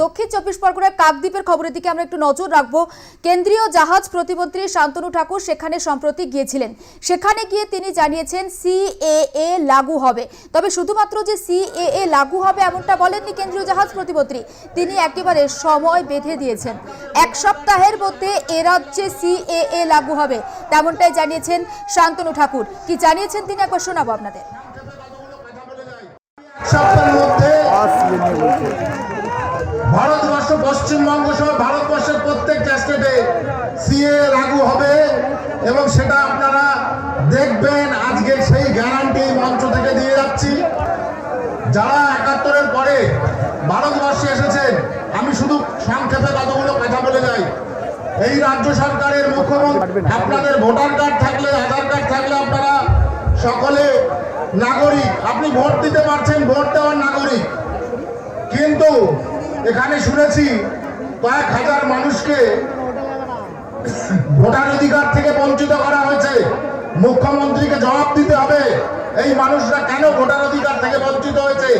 দক্ষিণ চব্বিশ পরগনার কাকদ্বীপের খবরের দিকে আমরা একটু নজর রাখব। কেন্দ্রীয় জাহাজ প্রতিমন্ত্রী শান্তনু ঠাকুর সেখানে সম্প্রতি গিয়েছিলেন। সেখানে গিয়ে তিনি জানিয়েছেন সিএএ লাগু হবে। তবে শুধুমাত্র যে সিএএ লাগু হবে এমনটা বলেননি কেন্দ্রীয় জাহাজ প্রতিমন্ত্রী। তিনি একেবারে সময় বেঁধে দিয়েছেন। এক সপ্তাহের মধ্যে এ রাজ্যে সিএএ লাগু হবে তেমনটাই জানিয়েছেন শান্তনু ঠাকুর। কি জানিয়েছেন তিনি একবার শোনাবো আপনাদের। ভারতবর্ষ, পশ্চিমবঙ্গ সহ ভারতবর্ষের প্রত্যেকটা স্টেটে সিএ লাগু হবে এবং সেটা আপনারা দেখবেন। আজকে সেই গ্যারান্টি মঞ্চ থেকে দিয়ে যাচ্ছি। যারা একাত্তরের পরে ভারতবর্ষে এসেছেন, আমি শুধু সংক্ষেপে কতগুলো কথা বলে যাই। এই রাজ্য সরকারের মুখ্যমন্ত্রী, আপনাদের ভোটার কার্ড থাকলে আধার কার্ড থাকলে আপনারা সকলে নাগরিক। আপনি ভোট দিতে পারছেন, ভোট দেওয়ার নাগরিক। কিন্তু এখানে শুনেছি কয়েক হাজার মানুষকে ভোটার অধিকার থেকে বঞ্চিত করা হয়েছে। মুখ্যমন্ত্রীকে জবাব দিতে হবে, এই মানুষরা কেন ভোটার অধিকার থেকে বঞ্চিত হয়েছে?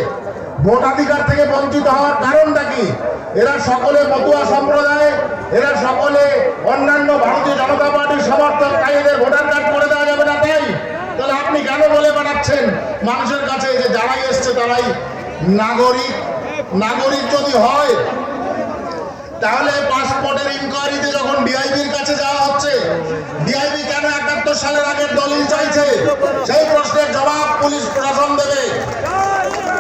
ভোটাধিকার থেকে বঞ্চিত হওয়ার কারণটা কি? এরা সকলে মতুয়া সম্প্রদায়, এরা সকলে অন্যান্য ভারতীয় জনতা পার্টির সমর্থক, তাই এদের ভোটার কার্ড করে দেওয়া যাবে না তাই? তাহলে আপনি কেন বলে বেড়াচ্ছেন মানুষের কাছে যে যারাই এসছে, তারাই নাগরিক নাগরিক যদি হয়, তাহলে পাসপোর্টের ইনকোয়ারিতে যখন ডিআইবির কাছে যাওয়া হচ্ছে ডিআইবি কেন একাত্তর সালের আগের দলিল চাইছে? সেই প্রশ্নের জবাব পুলিশ প্রশাসন দেবে।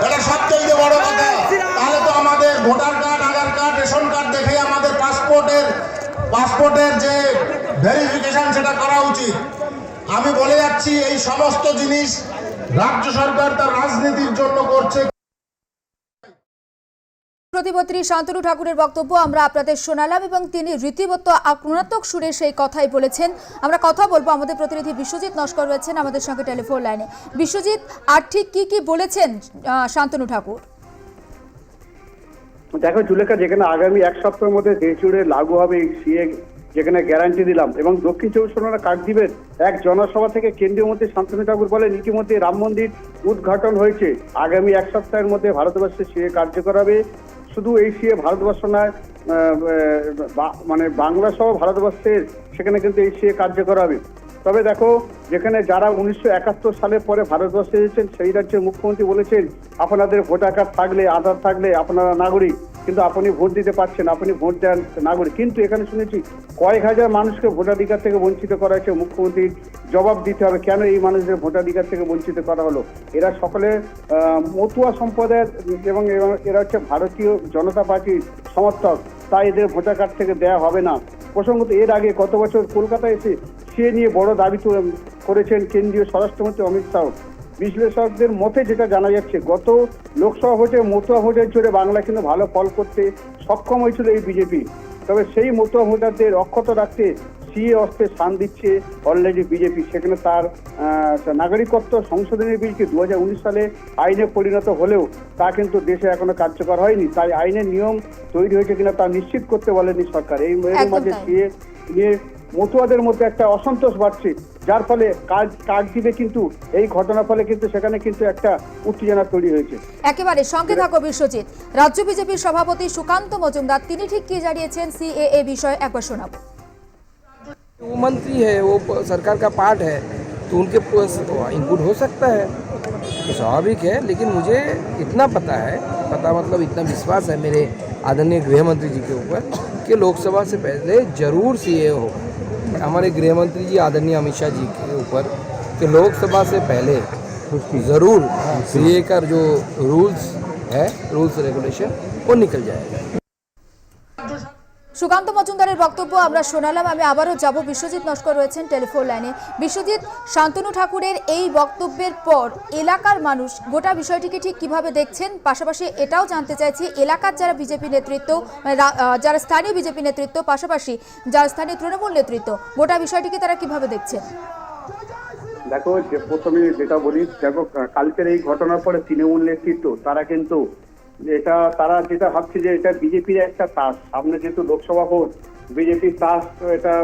এটা সবচেয়ে বড় কথা। তাহলে তো আমাদের voter card, Aadhaar card, ration card দেখে আমাদের পাসপোর্টের পাসপোর্টের যে ভেরিফিকেশন সেটা করা উচিত। আমি বলে যাচ্ছি, এই সমস্ত জিনিস রাজ্য সরকার তার রাজনীতির জন্য করছে প্রতিমন্ত্রী শান্তনু ঠাকুরের বক্তব্য আমরা আপনাদের শোনালাম এবং তিনি রীতিমতো আক্রমণাত্মক সুরে সেই কথাই বলেছেন। আমরা কথা বলব আমাদের প্রতিনিধি বিশ্বজিৎ নস্কর রয়েছেন আমাদের সঙ্গে টেলিফোন লাইনে। বিশ্বজিৎ, আর ঠিক কি কি বলেছেন শান্তনু ঠাকুর? দেখো জুলেখা, যেখানে আগামী এক সপ্তাহের মধ্যে দেশ জুড়ে লাগু হবে সিএ, যেখানে গ্যারান্টি দিলাম এবং দক্ষিণ চব্বিশ পরগনা কাকদ্বীপের এক জনসভা থেকে কেন্দ্রীয় মন্ত্রী শান্তনু ঠাকুর বলেন, ইতিমধ্যে রাম মন্দির উদ্ঘাটন হয়েছে। আগামী এক সপ্তাহের মধ্যে ভারতবর্ষে সিএ কার্যকর হবে। শুধু এশিয়া ভারতবর্ষ নয় মানে বাংলা সহ ভারতবর্ষের, সেখানে কিন্তু সিএ কার্যকর হবে তবে দেখো যেখানে যারা উনিশশো একাত্তর সালের পরে ভারতবর্ষে এসেছেন, সেই রাজ্যের মুখ্যমন্ত্রী বলেছেন, আপনাদের ভোটার কার্ড থাকলে আধার থাকলে আপনারা নাগরিক। কিন্তু আপনি ভোট দিতে পারছেন আপনি ভোট দেন নাগরিক। কিন্তু এখানে শুনেছি, কয়েক হাজার মানুষকে ভোটাধিকার থেকে বঞ্চিত করা হয়েছে মুখ্যমন্ত্রী জবাব দিতে হবে। কেন এই মানুষদের ভোটাধিকার থেকে বঞ্চিত করা হলো? এরা সকলে মতুয়া সম্প্রদায়ের এবং এরা হচ্ছে ভারতীয় জনতা পার্টির সমর্থক। তাই এদের ভোটার কার্ড থেকে দেওয়া হবে না। প্রসঙ্গত, এর আগে গত বছর কলকাতায় এসে, সে নিয়ে বড় দাবি করেছেন কেন্দ্রীয় স্বরাষ্ট্রমন্ত্রী অমিত শাহ। বিশ্লেষকদের মতে যেটা জানা যাচ্ছে গত লোকসভা ভোটে মতুয়া ভোটের জোরে বাংলা কিন্তু ভালো ফল করতে সক্ষম হয়েছিল এই বিজেপি। তবে সেই মতুয়া ভোটারদের অক্ষত রাখতে সিএ অস্ত্রে স্থান দিচ্ছে অলরেডি বিজেপি। সেখানে তার নাগরিকত্ব সংশোধনের বিলটি দু হাজার উনিশ সালে আইনে পরিণত হলেও তা কিন্তু দেশে এখনও কার্যকর হয়নি। তাই আইনের নিয়ম তৈরি হয়েছে কিনা তা নিশ্চিত করতে বলেনি সরকার। এই মাঝে সিএ নিয়ে মতুয়াদের মধ্যে একটা অসন্তোষ বাড়ছে। যার ফলে কাজ কাজ দিবে কিন্তু এই ঘটনার ফলে কিন্তু সেখানে কিন্তু একটা উত্তেজনা তৈরি হয়েছে একেবারে সঙ্গে থাকো বিশ্বজিৎ রাজ্য বিজেপির সভাপতি সুকান্ত মজুমদার তিনি ঠিক কি জানিয়েছেন সিএএ বিষয়ে একবার শোনাবো वो मंत्री है वो प- सरकार का पार्ट है तो उनके इनपुट हो सकता है तो स्वाभाविक है लेकिन मुझे इतना पता है पता मतलब इतना विश्वास है मेरे आदरणीय गृह मंत्री जी के ऊपर कि लोकसभा से पहले जरूर सी हो हमारे गृह मंत्री जी आदरणीय अमित शाह जी के ऊपर कि लोकसभा से पहले ज़रूर सी का जो रूल्स है रूल्स रेगुलेशन वो निकल जाएगा। সুকান্ত মজুমদারের বক্তব্য আমরা শোনালাম। আমি আবারও যাব। বিশ্বজিৎ নস্কর রয়েছেন টেলিফোন লাইনে। বিশ্বজিৎ, শান্তনু ঠাকুরের এই বক্তব্যের পর এলাকার মানুষ গোটা বিষয়টিকে ঠিক কীভাবে দেখছেন? পাশাপাশি এটাও জানতে চাইছি, এলাকার যারা বিজেপি নেতৃত্ব মানে যারা স্থানীয় বিজেপি নেতৃত্ব, পাশাপাশি যারা স্থানীয় তৃণমূল নেতৃত্ব, গোটা বিষয়টিকে তারা কীভাবে দেখছেন? দেখো প্রথমে যেটা বলি, দেখো, কালকের এই ঘটনার পরে তৃণমূল নেতৃত্ব, তারা কিন্তু এটা তারা যেটা ভাবছে যে এটা বিজেপির একটা তাস। সামনে যেহেতু লোকসভা ভোট, বিজেপি চাষ এটা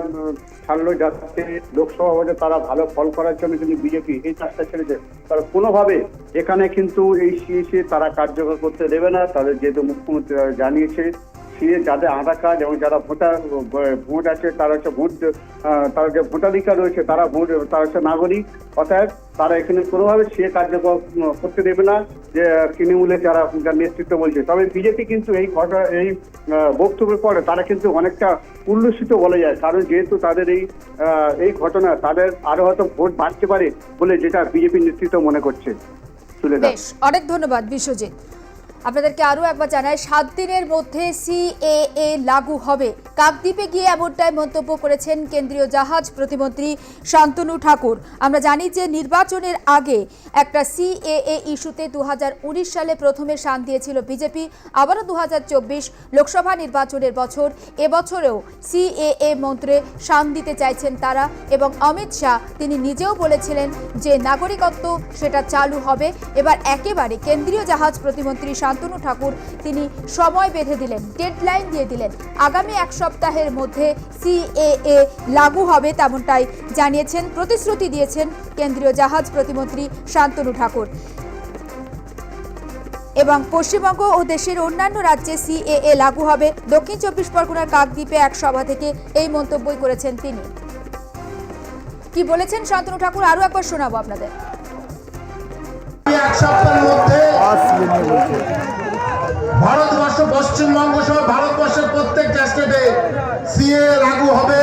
ছাড়লো যাতে লোকসভা ভোটে তারা ভালো ফল করার জন্য কিন্তু বিজেপি এই চাষটা ছেড়েছে তারা কোনোভাবে এখানে কিন্তু এই সিএসি তারা কার্যকর করতে দেবে না। তাদের যেহেতু মুখ্যমন্ত্রী জানিয়েছে সিএ যাদের আধার কার্ড এবং যারা ভোটার ভোট আছে, তারা হচ্ছে ভোট তারা যে ভোটাধিকার রয়েছে, তারা ভোট, তারা হচ্ছে নাগরিক। অতএব তারা এখানে কোনোভাবে সিএ কার্যকর করতে দেবে না। যে তৃণমূলের যারা নেতৃত্ব বলছে, তবে বিজেপি কিন্তু এই ঘটনা, এই বক্তব্যের পরে তারা কিন্তু অনেকটা উল্লসিত বলা যায়। কারণ যেহেতু তাদের এই এই ঘটনা, তাদের আরও হয়তো ভোট বাড়তে পারে বলে যেটা বিজেপি নেতৃত্ব মনে করছে। অনেক ধন্যবাদ বিশ্বজিৎ। আপনাদেরকে আরও একবার জানাই, সাত দিনের মধ্যে সিএএ লাগু হবে। কাকদ্বীপে গিয়ে এমনটাই মন্তব্য করেছেন কেন্দ্রীয় জাহাজ প্রতিমন্ত্রী শান্তনু ঠাকুর। আমরা জানি যে নির্বাচনের আগে একটা সিএএ ইস্যুতে দু হাজার উনিশ সালে প্রথমে শান দিয়েছিল বিজেপি, আবারও দু হাজার চব্বিশ লোকসভা নির্বাচনের বছর। এবছরেও সিএএ মন্ত্রে শান দিতে চাইছেন তারা এবং অমিত শাহ, তিনি নিজেও বলেছিলেন যে নাগরিকত্ব সেটা চালু হবে। এবার একেবারে কেন্দ্রীয় জাহাজ প্রতিমন্ত্রী শান্তনু ঠাকুর। তিনি সময় বেঁধে দিলেন ডেডলাইন দিয়ে দিলেন। আগামী এক সপ্তাহের মধ্যে সিএএ লাগু হবে তেমনটাই জানিয়েছেন, প্রতিশ্রুতি দিয়েছেন কেন্দ্রীয় জাহাজ প্রতিমন্ত্রী শান্তনু ঠাকুর। এবং পশ্চিমবঙ্গ ও দেশের অন্যান্য রাজ্যে সিএএ লাগু হবে। দক্ষিণ চব্বিশ পরগনার কাকদ্বীপে এক সভা থেকে এই মন্তব্যই করেছেন তিনি। কি বলেছেন শান্তনু ঠাকুর? আরও একবার শোনাবো আপনাদের। এক সপ্তাহের মধ্যে ভারতবর্ষ, পশ্চিমবঙ্গ সহ ভারতবর্ষের স্টেটে সিএ লাগু হবে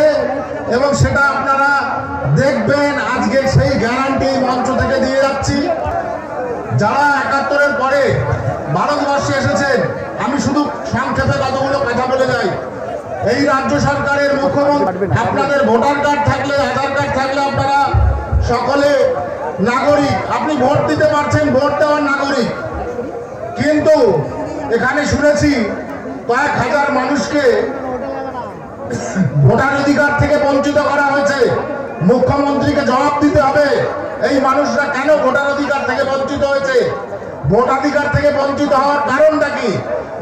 এবং সেটা আপনারা দেখবেন। আজকে সেই গ্যারান্টি মঞ্চ থেকে দিয়ে যাচ্ছি। যারা একাত্তরের পরে ভারতবর্ষে এসেছেন, আমি শুধু সংক্ষেপে কতগুলো কথা বলে যাই। এই রাজ্য সরকারের মুখ্যমন্ত্রী, আপনাদের ভোটার কার্ড থাকলে, আধার কার্ড থাকলে আপনারা সকলে নাগরিক, আপনি ভোট দিতে পারছেন, ভোট দেওয়ার নাগরিক। কিন্তু এখানে শুনেছি কয়েক হাজার মানুষকে ভোটার অধিকার থেকে বঞ্চিত করা হয়েছে। মুখ্যমন্ত্রীকে জবাব দিতে হবে, এই মানুষরা কেন ভোটার অধিকার থেকে বঞ্চিত হয়েছে? ভোটাধিকার থেকে বঞ্চিত হওয়ার কারণটা কি?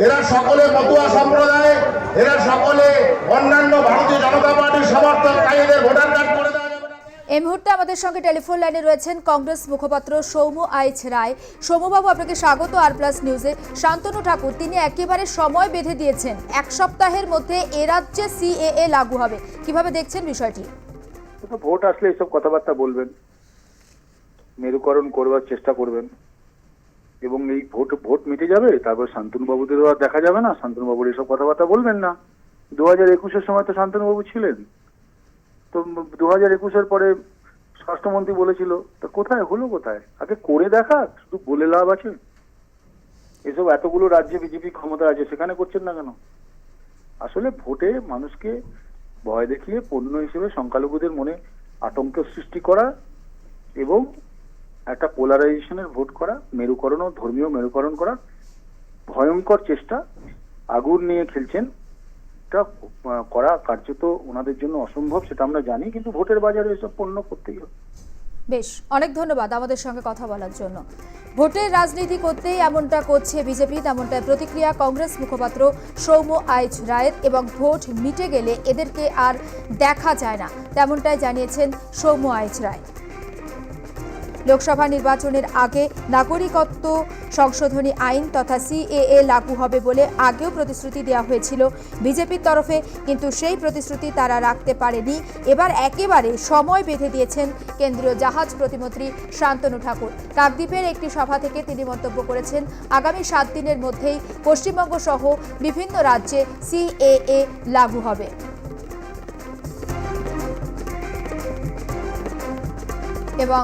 এরা সকলে মতুয়া সম্প্রদায়, এরা সকলে অন্যান্য ভারতীয় জনতা পার্টির সমর্থক, তাই এদের ভোটার কার্ড করে না। এই মুহূর্তে আমাদের সঙ্গে টেলিফোন লাইনে রয়েছেন কংগ্রেস মুখপাত্র সৌম্য আইচ রায়। সৌম্যবাবু, আপনাকে স্বাগত আর প্লাস নিউজে। শান্তনু ঠাকুর, তিনি একেবারে সময় বেঁধে দিয়েছেন। এক সপ্তাহের মধ্যে এ রাজ্যে সিএএ লাগু হবে। কীভাবে দেখছেন বিষয়টি? ভোট আসলে এসব কথাবার্তা বলবেন, মেরুকরণ করবার চেষ্টা করবেন। এবং এই ভোট ভোট মিটে যাবে, তারপর শান্তনু বাবুদেরও আর দেখা যাবে না। শান্তনু বাবুর এসব কথাবার্তা বলবেন না। দু হাজার একুশের সময় তো শান্তনুবাবু ছিলেন। তো দু হাজার একুশের পরে স্বরাষ্ট্রমন্ত্রী বলেছিল, তা কোথায়? হলো কোথায়? আগে করে দেখা, শুধু বলে লাভ আছে? এসব এতগুলো রাজ্যে বিজেপি ক্ষমতা আছে, সেখানে করছেন না কেন? আসলে ভোটে মানুষকে ভয় দেখিয়ে পণ্য হিসেবে সংখ্যালঘুদের মনে আতঙ্ক সৃষ্টি করা এবং একটা পোলারাইজেশনের ভোট করা, মেরুকরণ ও ধর্মীয় মেরুকরণ করা ভয়ঙ্কর চেষ্টা, আগুন নিয়ে খেলছেন আহ, করা কার্যত ওনাদের জন্য অসম্ভব সেটা আমরা জানি কিন্তু ভোটের বাজারে এসব পণ্য করতেই হবে। বেশ অনেক ধন্যবাদ আমাদের সঙ্গে কথা বলার জন্য। ভোটের রাজনীতি করতেই এমনটা করছে বিজেপি তেমনটাই প্রতিক্রিয়া কংগ্রেস মুখপাত্র সৌম্য আইচ রায়ের এবং ভোট মিটে গেলে এদেরকে আর দেখা যায় না তেমনটাই জানিয়েছেন সৌম্য আইচ রায়। লোকসভা নির্বাচনের আগে নাগরিকত্ব সংশোধনী আইন তথা সিএএ লাগু হবে বলে আগেও প্রতিশ্রুতি দেওয়া হয়েছিল বিজেপির তরফে, কিন্তু সেই প্রতিশ্রুতি তারা রাখতে পারেনি। এবার একেবারে সময় বেঁধে দিয়েছেন কেন্দ্রীয় জাহাজ প্রতিমন্ত্রী শান্তনু ঠাকুর। কাকদ্বীপের একটি সভা থেকে তিনি মন্তব্য করেছেন, আগামী সাত দিনের মধ্যেই পশ্চিমবঙ্গ সহ বিভিন্ন রাজ্যে সিএএ লাগু হবে। এবং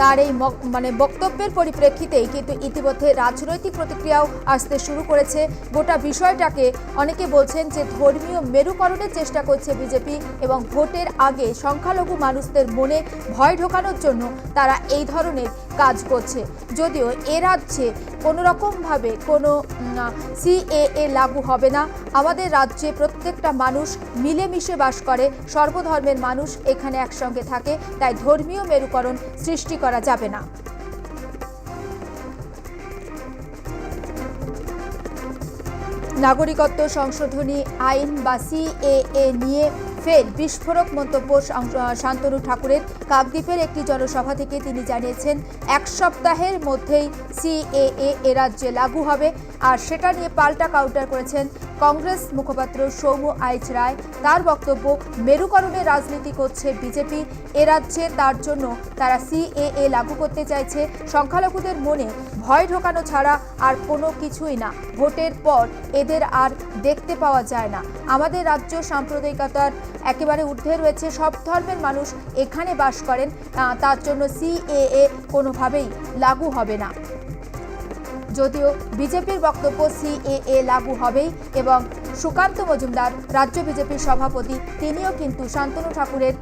তার এই মানে বক্তব্যের পরিপ্রেক্ষিতেই কিন্তু ইতিমধ্যে রাজনৈতিক প্রতিক্রিয়াও আসতে শুরু করেছে। গোটা বিষয়টাকে অনেকে বলছেন যে ধর্মীয় মেরুকরণের চেষ্টা করছে বিজেপি এবং ভোটের আগে সংখ্যালঘু মানুষদের মনে ভয় ঢোকানোর জন্য তারা এই ধরনের কাজ করছে। যদিও এ রাজ্যে কোনো রকমভাবে কোনো সিএএ লাগু হবে না। আমাদের রাজ্যে প্রত্যেকটা মানুষ মিলেমিশে বাস করে, সর্বধর্মের মানুষ এখানে একসঙ্গে থাকে, তাই ধর্মীয় মেরুকরণ সৃষ্টি করা যাবে না। নাগরিকত্ব সংশোধনী আইন বা সিএএ নিয়ে ফের বিস্ফোরক মন্তব্য শান্তনু ঠাকুরের। কাকদ্বীপের একটি জনসভা থেকে তিনি জানিয়েছেন, এক সপ্তাহের মধ্যেই সিএএ এ রাজ্যে লাগু হবে। আর সেটা নিয়ে পাল্টা কাউন্টার করেছেন কংগ্রেস মুখপাত্র সৌম্য আইচ রায়। তার বক্তব্য, মেরুকরণে রাজনীতি করছে বিজেপি, এ রাজ্যে তার জন্য তারা সিএএ লাগু করতে চাইছে। সংখ্যালঘুদের মনে ভয় ঢোকানো ছাড়া আর কোনো কিছুই না। ভোটের পর এদের আর দেখতে পাওয়া যায় না। আমাদের রাজ্য সাম্প্রদায়িকতার একেবারে ঊর্ধ্বে রয়েছে। সব ধর্মের মানুষ এখানে বাস করেন। তার জন্য সিএএ কোনোভাবেই লাগু হবে না। যদিও বিজেপির বক্তব্য সিএএ লাগু হবেই এবং সুকান্ত মজুমদার, রাজ্য বিজেপির সভাপতি, তিনিও কিন্তু শান্তনু ঠাকুরের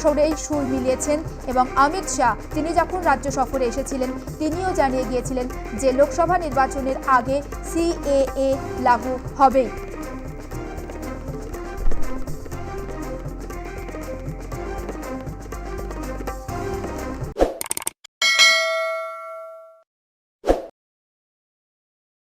সরেই সুর মিলিয়েছেন এবং অমিত শাহ, তিনি যখন রাজ্য সফরে এসেছিলেন, তিনিও জানিয়ে গিয়েছিলেন যে লোকসভা নির্বাচনের আগে সিএএ লাগু হবেই।